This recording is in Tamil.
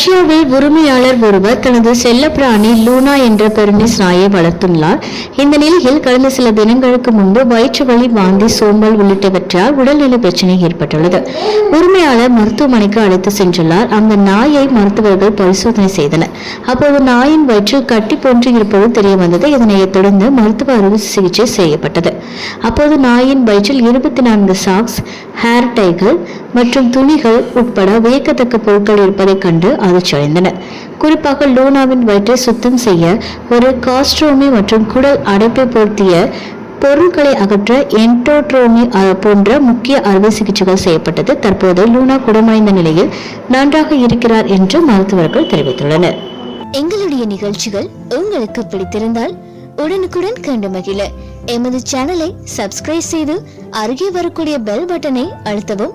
ரஷ்யாவில் உரிமையாளர் ஒருவர் தனது செல்லப்பிராணி லூனா என்ற பெருமிஸ் நாயை வளர்த்துள்ளார். இந்த நிலையில் கடந்த சில தினங்களுக்கு முன்பு வயிற்று வலி வாந்தி சோம்பல் உள்ளிட்டவற்றால் உடல்நல பிரச்சனை ஏற்பட்டுள்ளது. உரிமையாளர் மருத்துவமனைக்கு அழைத்து சென்றுள்ளார். அந்த நாயை மருத்துவர்கள் பரிசோதனை செய்தனர். அப்போது நாயின் வயிற்றில் கட்டி போன்று இருப்பது தெரிய வந்தது இதனைத் தொடர்ந்து மருத்துவ அறுவை சிகிச்சை செய்யப்பட்டது. அப்போது நாயின் வயிற்றில் இருபத்தி நான்கு சாக்ஸ் ஹேர் டைகள் மற்றும் துணிகள் உட்பட வியக்கத்தக்க பொருட்கள் இருப்பதைக் கண்டு அதிர்ச்சியடைந்தனர். குறிப்பாக லூனாவின் வயிற்றை சுத்தம் செய்ய ஒரு காஸ்ட்ரோமி மற்றும் குடல் அடைப்பை பொருத்திய பொருட்களை அகற்ற என்டோட்ரோமி போன்ற முக்கிய அறுவை சிகிச்சைகள் செய்யப்பட்டது. தற்போது லூனா குணமடைந்த நிலையில் நன்றாக இருக்கிறார் என்று மருத்துவர்கள் தெரிவித்துள்ளனர். எங்களுடைய நிகழ்ச்சிகள் உங்களுக்கு பிடித்திருந்தால் உடனுக்குடன் கண்டு மகிழ. எமது சேனலை சப்ஸ்கிரைப் செய்து அருகே வரக்கூடிய பெல் பட்டனை அழுத்தவும்